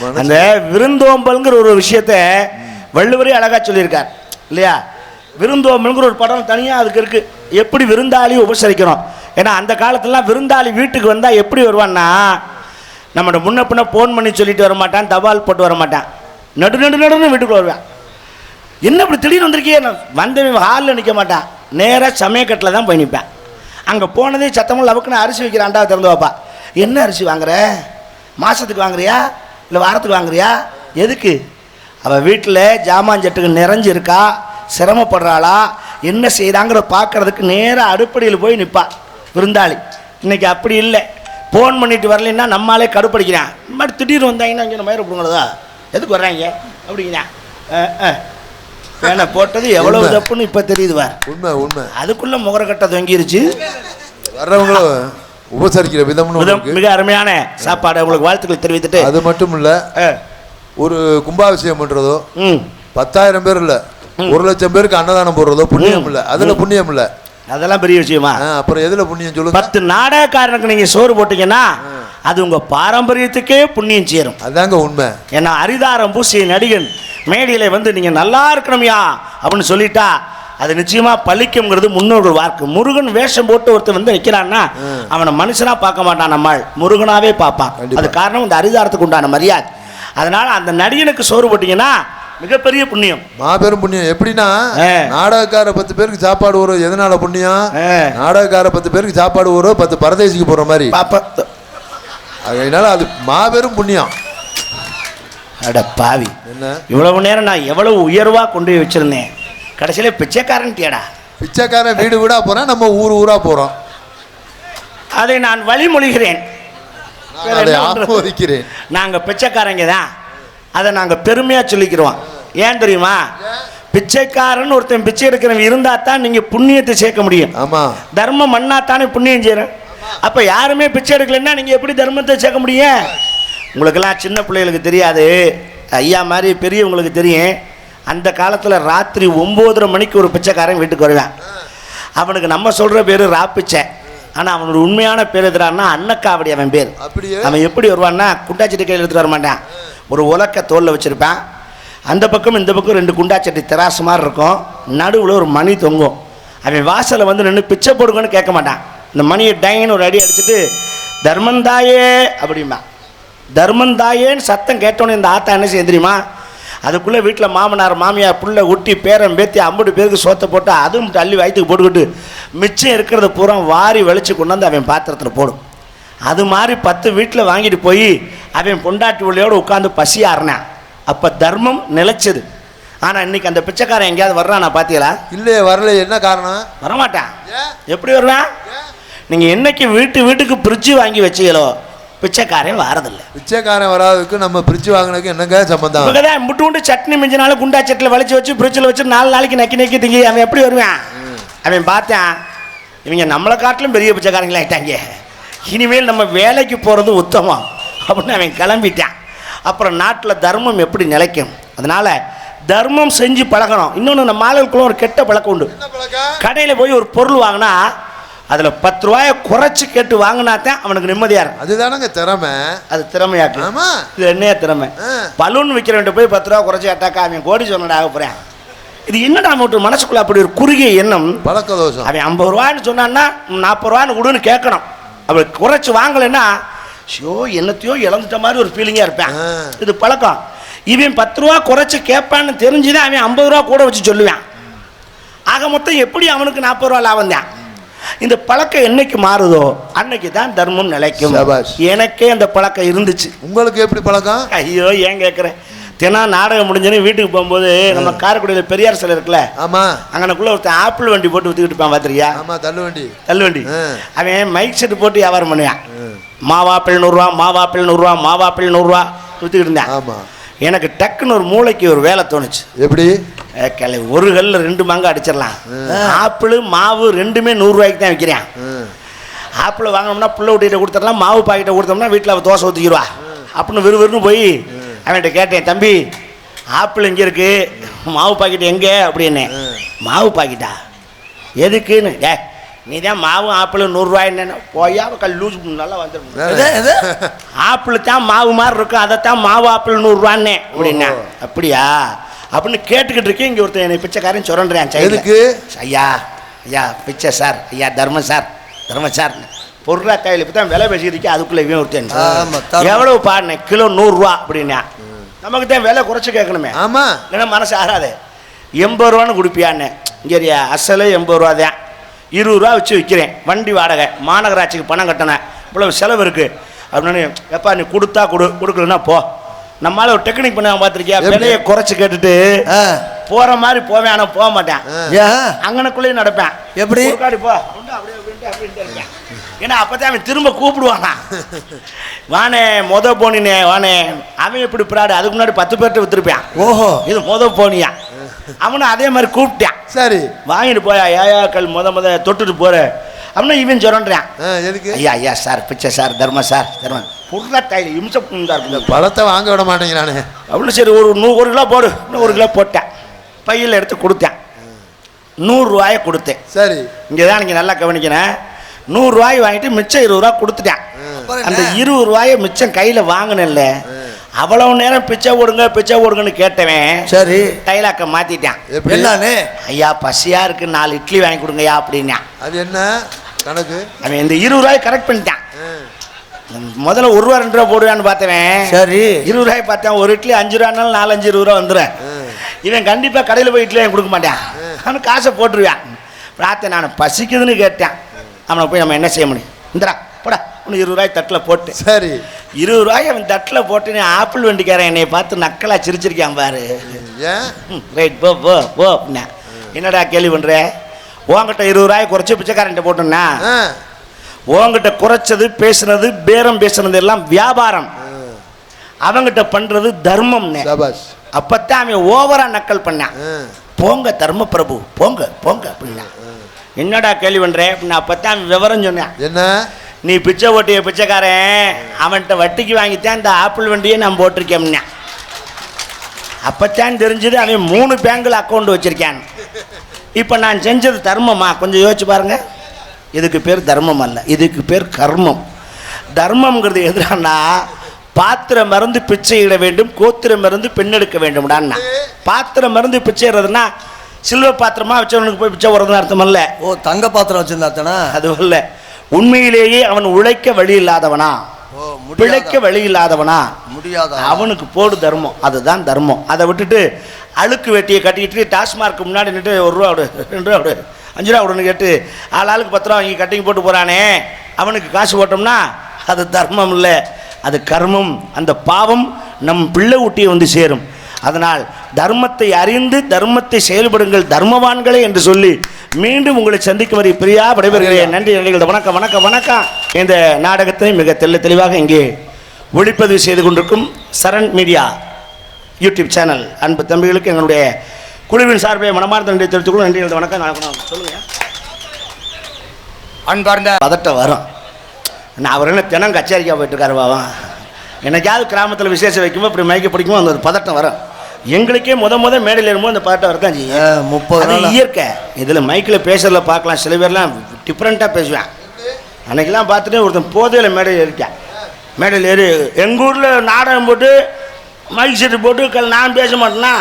அந்த விருந்தோம்பல்ங்கிற ஒரு விஷயத்த வள்ளுவரே அழகாக சொல்லியிருக்கார். இல்லையா? விருந்தோம்பல்ங்கிற ஒரு படம் தனியாக அதுக்கு இருக்குது எப்படி விருந்தாளி உபசரிக்கிறோம் ஏன்னா அந்த காலத்துலலாம் விருந்தாளி வீட்டுக்கு வந்தால் எப்படி வருவான்னா நம்மளோட முன்ன பின்ன ஃபோன் பண்ணி சொல்லிட்டு வர மாட்டான் தபால் போட்டு வர மாட்டான் நடு நடு நடுன்னு வீட்டுக்குள்ள வருவான். என்ன இப்படி திடீர்னு வந்திருக்கியே? நான் வந்தவன் ஹாலில் நிற்க மாட்டான். நேராக சமயக்கட்டில் தான் போய் நிற்பேன் அங்கே போனதே சத்தமும் லவுக்குன்னு அரிசி வைக்கிறான்டா திறந்து வைப்பா. என்ன அரிசி வாங்குற? மாதத்துக்கு வாங்குறியா? இல்லை வாரத்துக்கு வாங்குறியா? எதுக்கு? அவள் வீட்டில் ஜாமான் சட்டுக்கு நிறைஞ்சு இருக்கா சிரமப்படுறாளா? என்ன செய்கிறாங்கிற பார்க்கறதுக்கு நேராக அடுப்படியில் போய் நிற்பா விருந்தாளி. இன்னைக்கு அப்படி இல்லை. ஃபோன் பண்ணிட்டு வரலைன்னா நம்மாலே கடுப்படிக்கிறான். இந்த மாதிரி திடீர்னு வந்தாங்கன்னா இங்கே மயிறு பிடுங்களதா எதுக்கு வர்றாங்க? அப்படிங்கிறான். பேனை போட்டது எவ்வளவு உண்மை. தப்புன்னு இப்போ தெரியுது பார். உண்மை உண்மை. அதுக்குள்ள முகரக்கட்டை தொங்கிருச்சு. வர்றவங்களும் உபசரிக்கிற விதம்னு ஒண்ணு மிக- அருமையான சாப்பாடு உங்களுக்கு வாழ்த்துக்கள் தெரிவித்துட்டு அது மட்டும் இல்ல ஒரு கும்பாபிஷேகம் பண்றதோ பத்தாயிரம் பேர் இல்ல ஒரு லட்சம் பேருக்கு அன்னதானம் போடுறதோ புண்ணியம் இல்ல. அதுல புண்ணியம் இல்ல. அதெல்லாம் பெரிய விஷயமா? அப்புறம் எதுல புண்ணியம் சொல்லுங்க? பத்து நாடகக்காரனுக்கு நீங்க சோறு போட்டீங்கன்னா அது உங்க பாரம்பரியத்துக்கே புண்ணியம் சேரும் அதாங்க உண்மை. ஏன்னா அரிதாரம் பூசிய நடிகன் மேடையில வந்து நீங்க நல்லா இருக்கணும்யா அப்படின்னு சொல்லிட்டா அது நிச்சயமா பழிக்கும்ங்கிறது முன்னோர்கள் வாக்கு. முருகன் வேஷம் போட்டு ஒருத்தன் வந்து வைக்கிறான்னா அவனை மனுஷனா பார்க்க மாட்டான் நம்மாள் முருகனாவே பார்ப்பான். அது காரணம் இந்த அரிதாரத்துக்கு உண்டான மரியாதை. அதனால அந்த நடிகனுக்கு சோறு போட்டீங்கன்னா மிகப்பெரிய புண்ணியம். மாபெரும் புண்ணியம். எப்படின்னா. நாடகக்கார பத்து பேருக்கு சாப்பாடு வரும் எதனால புண்ணியம். நாடகக்கார பத்து பேருக்கு சாப்பாடு வரும் பத்து பரதேசிக்கு போற மாதிரி. அதனால அது மாபெரும் புண்ணியம். அட பாவி. என்ன? இவ்வளவு நேரம் நான் எவ்வளவு உயர்வா கொண்டு போய் வச்சிருந்தேன். கடைசியில பிச்சைக்காரன் கேடா பிச்சைக்காரன் வீடு வீடா போறான் நம்ம ஊர் ஊரா போறோம். அதை நான் வழிமொழிகிறேன். வேற அதை என்ன பண்றது? ஆமோதிக்கிறேன். நாங்கள் பிச்சைக்காரங்க தான். அதை நாங்கள் பெருமையாக சொல்லிக்கிறோம். ஏன் தெரியுமா? பிச்சைக்காரன் ஒருத்தன் பிச்சை எடுக்கிறவன் இருந்தால் தான் நீங்கள் புண்ணியத்தை சேர்க்க முடியும். ஆமா. தர்மம் மண்ணா தானே புண்ணியம் செய்கிறேன் அப்போ யாருமே பிச்சை எடுக்கலைன்னா நீங்கள் எப்படி தர்மத்தை சேர்க்க முடியும்? உங்களுக்கெல்லாம் சின்ன பிள்ளைகளுக்கு தெரியாது. ஐயா மாதிரி பெரியவங்களுக்கு தெரியும். அந்த காலத்தில் ராத்திரி ஒம்போதரை மணிக்கு ஒரு பிச்சைக்காரன் வீட்டுக்கு வருவேன். அவனுக்கு நம்ம சொல்கிற பேர் ராப்பிச்சை. ஆனால் அவனோட உண்மையான பேர் எதுறான்னா அன்னக்காவடி அவன் பேர். அவன் எப்படி வருவான்னா குண்டாச்சட்டி கையில் எடுத்துட்டு வர மாட்டான். ஒரு உலக்க தோலில் வச்சுருப்பான். அந்த பக்கம் இந்த பக்கம் ரெண்டு குண்டாச்சட்டி தெராசு மாதிரி இருக்கும். நடுவில் ஒரு மணி தொங்கும். அவன் வாசலில் வந்து நின்று பிச்சை போடுங்கன்னு கேட்க மாட்டான். இந்த மணியை டைன்னு ஒரு அடி அடிச்சுட்டு தர்மந்தாயே அப்படிம்பா தர்மந்தாயேன்னு சத்தம் கேட்டோன்னே இந்த ஆத்தா என்ன செய்ய தெரியுமா? அதுக்குள்ளே வீட்டில் மாமனார் மாமியார் புள்ள உட்டி பேரன் பேத்தி ஐம்பது பேருக்கு சோத்தை போட்டு அதுவும் தள்ளி வயிற்றுக்கு போட்டுக்கிட்டு மிச்சம் இருக்கிறத பூரா வாரி வெளிச்சு கொண்டாந்து அவன் பாத்திரத்தில் போடும். அது மாதிரி பத்து வீட்டில் வாங்கிட்டு போய் அவன் பொண்டாட்டி உள்ளையோடு உட்காந்து பசி ஆறினான். அப்போ தர்மம் நிலைச்சது. ஆனால் இன்னைக்கு அந்த பிச்சைக்காரன் எங்கேயாவது வர்றானா பார்த்தீங்களா இல்லையே வரல. என்ன காரணம்? வரமாட்டான்? எப்படி வருவான்? நீங்கள் என்னைக்கு வீட்டு வீட்டுக்கு பிரிட்ஜு வாங்கி வச்சீங்களோ பிச்சைக்காரன் வாரதில்லை. பிச்சைக்காரன் வராதுக்கு நம்ம பிரிச்சு வாங்கினதுக்கு என்னங்க சம்பந்தம்? தான் முட்டு முட்டு சட்னி மிஞ்சினாலும் குண்டா சட்டில் வலிச்சு வச்சு ஃப்ரிட்ஜில் வச்சு நாலு நாளைக்கு நக்கி நக்கி திங்கி அவன் எப்படி வருவான்? அவன் பார்த்தான் இவங்க நம்மளை காட்டிலும் பெரிய பிச்சைக்காரங்களா ஆயிட்டாங்க. இனிமேல் நம்ம வேலைக்கு போகிறது உத்தமம். அப்படின்னு அவன் கிளம்பிட்டான். அப்புறம் நாட்டில் தர்மம் எப்படி நிலைக்கும்? அதனால தர்மம் செஞ்சு பழகணும். இன்னொன்று நம்ம ஆளுக்குள்ள ஒரு கெட்ட பழக்கம் உண்டு. கடையில் போய் ஒரு பொருள் வாங்கினா அதில் பத்து ரூபாயை குறைச்சி கேட்டு வாங்கினா தான் அவனுக்கு நிம்மதியாக இருக்கும். அதுதானங்க திறமை. அது திறமையாக்கு. ஆமா. இது என்னையா திறமை. பலூன் விற்கிறவன்ட்ட போய் பத்து ரூபா குறைச்சி கேட்டாக்கா அவன் கோடி சொன்னடா ஆக போகிறேன் இது என்னடா மட்டும் மனசுக்குள்ள அப்படி ஒரு குறுகிய எண்ணம்? பழக்க தோஷம். அவன் ஐம்பது ரூபான்னு சொன்னான்னா நாற்பது ரூபான்னு கொடுன்னு கேட்கணும். அவன் குறைச்சி வாங்கலைன்னா ஷோ என்னத்தையோ இழந்துட்ட மாதிரி ஒரு ஃபீலிங்காக இருப்பேன். இது பழக்கம். இவன் பத்து ரூபா குறைச்சி கேட்பான்னு தெரிஞ்சுதான் அவன் ஐம்பது ரூபா கூட வச்சு சொல்லுவான். ஆக மொத்தம் எப்படி அவனுக்கு நாற்பது ரூபா லாபம் தான்? இந்த பழக்கம் என்னைக்கு மாறுதோ அன்னைக்கு தான் தர்மம் நிலைக்கும். எனக்கே அந்த பழக்கம் இருந்துச்சு. உங்களுக்கு எப்படி பழக்கம்? ஐயோ ஏன் கேட்குறேன் தினம் நாடகம் முடிஞ்சோன்னு வீட்டுக்கு போகும்போது நம்ம காரைக்குடியில் பெரியார் சிலை இருக்குல்ல ஆமா. அங்கனக்குள்ள ஒருத்தன் ஆப்பிள் வண்டி போட்டு வித்துக்கிட்டு இருப்பான் பார்த்துருக்கியா ஆமா தள்ளு வண்டி. தள்ளுவண்டி. ஆ. அவன் மைக் செட்டு போட்டு வியாபாரம் பண்ணுவான். மாவாப்பிள் நூறுரூவா மாவாப்பிள் நூறுரூவா மாவாப்பிள் நூறுரூவா வித்துக்கிட்டு இருந்தேன். ஆமா. எனக்கு டக்குன்னு ஒரு மூளைக்கு ஒரு வேலை தோணுச்சு. எப்படி? ஏ, கிளை ஒரு கல்லில் ரெண்டு மாங்காய் அடிச்சிடலாம். ஆப்பிள் மாவு ரெண்டுமே நூறுரூவாய்க்கு தான் விற்கிறேன். ஆப்பிள் வாங்கினோம்னா புள்ள ஊட்டிகிட்ட கொடுத்துடலாம் மாவு பாக்கெட்டை கொடுத்தோம்னா வீட்டில் அவள் தோசை ஊற்றிக்கிடுவா அப்படின்னு விறுவிறுன்னு போய் அவன்கிட்ட கேட்டேன் தம்பி ஆப்பிள் எங்கே இருக்கு? மாவு பாக்கெட் எங்கே? அப்படின்னு மாவு பாக்கெட்டா? எதுக்குன்னு? டே நீ தான் மாவு ஆப்பிள் நூறுரூவாயின்னு போயா கல் லூஸ் நல்லா வந்துடும் ஆப்பிள் தான் மாவு மாதிரி இருக்கும் அதைத்தான் மாவு ஆப்பிள் நூறுரூவான்னே அப்படின்னா. அப்படியா? அப்படின்னு கேட்டுக்கிட்டு இருக்கேன் இங்கே ஒருத்தன் என்னை பிச்சைக்காரன் சொல்கிறேன் எதுக்கு? ஐயா ஐயா பிச்சை சார் ஐயா தர்மம் சார் தர்மம் சார். பொருளா கையில் இப்போ தான் விலை பேசிக்கிட்டு அதுக்குள்ளே இவன் ஒருத்தன். எவ்வளவு பாடினேன் கிலோ நூறுரூவா அப்படின்னா. நமக்கு தான் விலை குறைச்சி கேட்கணுமே. ஆமா. இல்லைன்னா மனசு ஆறாது. எண்பது ரூபான்னு கொடுப்பியான்னு இங்கேயா அசலே எண்பது ரூபா தான் இருபது ரூபா வச்சு விற்கிறேன் வண்டி வாடகை. மாநகராட்சிக்கு பணம் கட்டினேன் இவ்வளவு செலவு இருக்குது அப்படின்னு எப்பா நீ கொடுத்தா கொடு. கொடுக்கலன்னா போ. நம்மளால ஒரு டெக்னிக் பண்ண பார்த்துருக்கியா? விலையை குறைச்சி கேட்டுட்டு ஆ, போகிற மாதிரி போவேன். ஆனால் போக மாட்டேன். அங்கனக்குள்ளேயும் நடப்பேன். எப்படி? போ. ஏன்னா அப்பதான் அவன் திரும்ப கூப்பிடுவானா. வானே மொத போனினே வானே. அவன் எப்படி பிராடு? அதுக்கு முன்னாடி பத்து பேர்கிட்ட வித்துருப்பான். ஓஹோ. இது முத போனியா? அவனும் அதே மாதிரி கூப்பிட்டான். சரி. வாங்கிட்டு போயா ஏயா கல் முத முத தொட்டுட்டு போற. அப்படின்னா இவன் சொல்றான். எதுக்கு? ஐயா ஐயா சார் பிச்சை சார் தர்ம சார் தர்ம புர்ரா தைல இம்சம் இந்த பழத்தை வாங்க விட மாட்டேங்கிறானே. அப்படின்னு சரி ஒரு நூ ஒரு கிலோ போடு. இன்னும் ஒரு கிலோ போட்டேன். பையில் எடுத்து கொடுத்தேன். நூறுரூவாயை கொடுத்தேன். சரி. இங்கே தான் நீங்கள் நல்லா கவனிக்கணும். நூறுரூவாய் வாங்கிட்டு மிச்சம் இருபது ரூபா கொடுத்துட்டேன். அந்த? இருபது ரூபாயை மிச்சம் கையில் வாங்கினேன்ல. அவ்வளவு நேரம் பிச்சை போடுங்க பிச்சை போடுங்கன்னு கேட்டவன் சரி. டைலாக்கை எப்படி? என்னன்னு? ஐயா பசியா இருக்கு நாலு இட்லி வாங்கி கொடுங்கய்யா அப்படின்னா. அது என்ன கணக்கு? அவன் இந்த இருபது ரூபாய் கரெக்ட் பண்ணிட்டான். முதல்ல ஒரு ரூபா ரெண்டு ரூபா போடுவான்னு பார்த்தவன். சரி. இருபது ரூபாய் பார்த்தேன் ஒரு இட்லி அஞ்சு ரூபானாலும் நாலஞ்சு இருபது ரூபா வந்துடும் இவன் கண்டிப்பாக கடையில் போய் இட்லி கொடுக்க மாட்டான். அவனுக்கு காசை போட்டுருவான். ராத்திரி நான் பசிக்குதுன்னு கேட்டேன். அவனை போய் நம்ம என்ன செய்ய முடியும்? இந்தடா போடா. உனக்கு இருபது ரூபாய் தட்டில் போட்டு. சரி. இருபது ரூபாய் அவன் தட்டில் போட்டு நீ ஆப்பிள் வண்டிக்காரன் என்னை பார்த்து நக்கலாக சிரிச்சிருக்கான் பாரு. ஏன்? ரைட் போ போ போ அப்படின்னா. என்னடா கேள்வி பண்ணுற உன்கிட்ட இருபது ரூபாய் குறைச்சி பிச்சைக்காரன்ட்ட போட்டோன்னா ஆ. உன்கிட்ட குறைச்சது பேசுனது பேரம் பேசுனது எல்லாம் வியாபாரம். அவங்கிட்ட பண்றது தர்மம்னு. அப்பத்தான் அவன் ஓவரா நக்கல் பண்ணான். போங்க தர்ம பிரபு போங்க போங்க அப்படின்னா. என்னடா கேள்வி பண்ற? அப்படின்னு அப்பத்தான் விவரம் சொன்னான். என்ன? நீ பிச்சை ஓட்டிய பிச்சைக்காரன் அவன்கிட்ட வட்டிக்கு வாங்கித்தான் இந்த ஆப்பிள் வண்டியை நான் போட்டிருக்கேன்னா அப்பத்தான் தெரிஞ்சது அவன் மூணு பேங்கில் அக்கௌண்ட் வச்சிருக்கான். இப்போ நான் செஞ்சது தர்மமா? கொஞ்சம் யோசிச்சு பாருங்க. இதுக்கு பேர் தர்மம் அல்ல. இதுக்கு பேர் கர்மம். தர்மம்ங்கிறது எதுனா பாத்திரம் மருந்து பிச்சை இட வேண்டும் கோத்திரம் மருந்து பெண்ணெடுக்க வேண்டும்டான்னா. பாத்திரம் மருந்து பிச்சை இடுறதுன்னா சில்வர் பாத்திரமா வச்சவனுக்கு போய் பிச்சை போடுறதுன்னு அர்த்தம் அல்ல. ஓ தங்க பாத்திரம் வச்சிருந்தாத்தனா அது அல்ல உண்மையிலேயே அவன் உழைக்க வழி இல்லாதவனா? ஓ பிழைக்க வழி இல்லாதவனா? முடியாத? அவனுக்கு போடு தர்மம். அதுதான் தர்மம். அதை விட்டுட்டு அழுக்கு வெட்டியை கட்டிக்கிட்டு டாஸ்மார்க்கு முன்னாடி நின்று ஒரு ரூபா விடு ரெண்டு ரூபா விடு அஞ்சு ரூபா விடுன்னு கேட்டு ஆள் ஆளுக்கு பத்து ரூபா வாங்கி கட்டிங் போட்டு போகிறானே அவனுக்கு காசு போட்டோம்னா அது தர்மம் இல்லை. அது கர்மம். அந்த பாவம் நம் பிள்ளை ஊட்டியை வந்து சேரும். அதனால் தர்மத்தை அறிந்து தர்மத்தை செயல்படுங்கள் தர்மவான்களே என்று சொல்லி மீண்டும் உங்களை சந்திக்கும் வரை பிரியா விடைபெறுகிறேன். நன்றி நன்றிகள் வணக்கம் வணக்கம் வணக்கம். இந்த நாடகத்தை மிக தெள்ள தெளிவாக இங்கே ஒளிப்பதிவு செய்து கொண்டிருக்கும் சரண் மீடியா யூடியூப் சேனல். அன்பு தம்பிகளுக்கு எங்களுடைய குழுவின் சார்பை மனமார்ந்த நன்றி தெரிவித்துக்கொள்ள நன்றி வணக்கம். வணக்கம் சொல்லுங்க. அன்பார்ந்த பதட்டம் வரும். நான் அவர் என்ன தினம் கச்சேரிக்கா போயிட்டு இருக்காரு பாவம். என்னைக்காவது கிராமத்தில் விசேஷம் வைக்கும்போது இப்படி மயக்க பிடிக்குமோ அந்த ஒரு பதட்டம் வரும். எங்களுக்கே முத முத மேடையில் ஏறும்போது அந்த பதட்டம் வரத்தான் செய்யும். முப்பது நாள்? இயற்கை. இதில் மைக்கில் பேசுறதுல பார்க்கலாம். சில பேர்லாம் டிஃப்ரெண்ட்டாக பேசுவேன். அன்னைக்கெல்லாம் பார்த்துட்டு ஒருத்தன் போதையில் மேடையில் இருக்கேன் மேடையில் ஏறி எங்கள் ஊரில் நாடகம் போட்டு மைக் செட்டு போட்டு கல் நான் பேச மாட்டேன்னா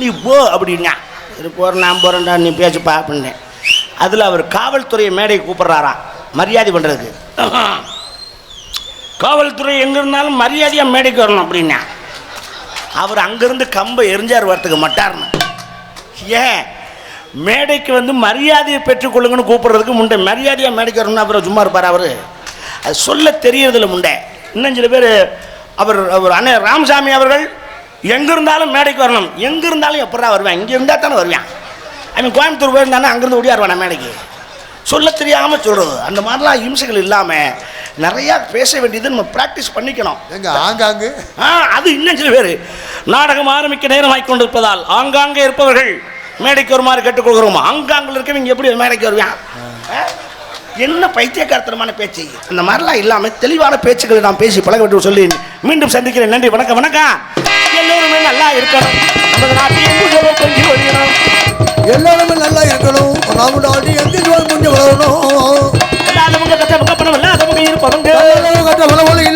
நீ போ அப்படின்னா. சரி போகிற நான் போகிறேன்டா நீ பேசுப்பா அப்படின்னேன். அதில் அவர் காவல்துறையை மேடைக்கு கூப்பிட்றாராம். மரியாதை பண்ணுறதுக்கு காவல்துறை எங்கே இருந்தாலும் மரியாதையாக மேடைக்கு வரணும் அப்படின்னா. அவர் அங்கேருந்து கம்பை எரிஞ்சார் வரத்துக்கு மட்டார்னு. ஏன்? மேடைக்கு வந்து மரியாதையை பெற்றுக்கொள்ளுங்கன்னு கூப்பிட்றதுக்கு முண்டை. மரியாதையாக மேடைக்கு வரணும்னு அப்புறம் சும்மா இருப்பார் அவர். அது சொல்ல தெரியறதில்ல முண்டை. இன்னும் சில பேர் அவர் அவர் அண்ணன் ராமசாமி அவர்கள் எங்கே இருந்தாலும் மேடைக்கு வரணும். எங்கே இருந்தாலும் எப்படா வருவேன்? இங்கே இருந்தால் தானே வருவேன். அவன் கோயம்புத்தூர் போயிருந்தானே அங்கேருந்து ஓடியாருவானே மேடைக்கு? சொல்ல தெரியாமல் சொல்கிறது அந்த மாதிரிலாம் இம்சைகள் இல்லாமல் நிறையா பேச வேண்டியது நம்ம ப்ராக்டிஸ் பண்ணிக்கணும். எங்க ஆங்காங்கு? ஆ அது இன்னும் சில பேர். நாடகம் ஆரம்பிக்க நேரமாய் கொண்டிருப்பதால் ஆங்காங்கே இருப்பவர்கள் மேடைக்கு வருமாறு கேட்டுக்கொள்கிறோம். ஆங்காங்கில் இருக்கவங்க எப்படி மேடைக்கு வருவான்? என்ன பைத்தியக்காரத்தனமான பேச்சு? அந்த மாதிரிலாம் இல்லாமல் தெளிவான பேச்சுக்களை நாம் பேசி பழக வேண்டும் சொல்லி மீண்டும் சந்திக்கிறேன். நன்றி வணக்கம் வணக்கம். எல்லோருமே நல்லா இருக்கணும். நமது நாட்டில் கொஞ்சம் வருகிறோம்? எல்லாருமே நல்லா இருக்கணும். நாம நாட்டி எங்க முடிஞ்சு வளரணும்? கட்ட இல்லாத